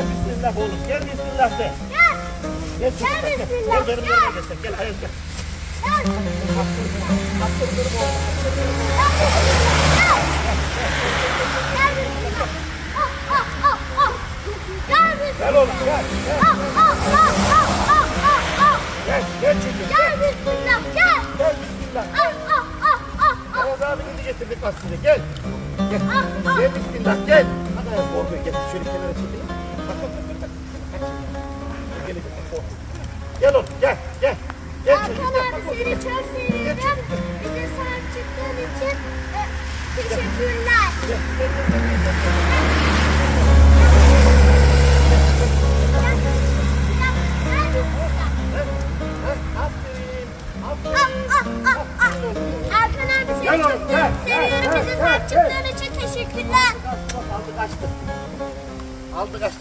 bismillah oğlum. Gel bismillah de. Gel. Gel çocuğum, Gel gel. Gel benim gel. yanıma gel sen. Gel hayır gel. Gel. Attırdım oğlum. Gel. Ah, ah, ah, ah. Gel. Gel oğlum gel. Gel. Ah, ah, ah, ah, ah, ah, ah. Gel. Gel çocuğum. Gel bismillah. Gel. Gel bismillah. Ah, ah, ah, ah, ah. Ayaz abini getirdik bak size. Gel. Gel. Ah, ah. Gel bismillah gel. Hadi korkuyor. Gel şöyle kenara çekelim. Gel oğlum gel. Gel. Gel. Hakan abi seni çok seviyorum. Bir de sahip çıktığın için e, teşekkürler. Ah, ah, ah, ah. Hakan abi seni çok seviyorum. Bize gel, sahip çıktığın için teşekkürler. Aldı kaçtı. Aldı kaçtı.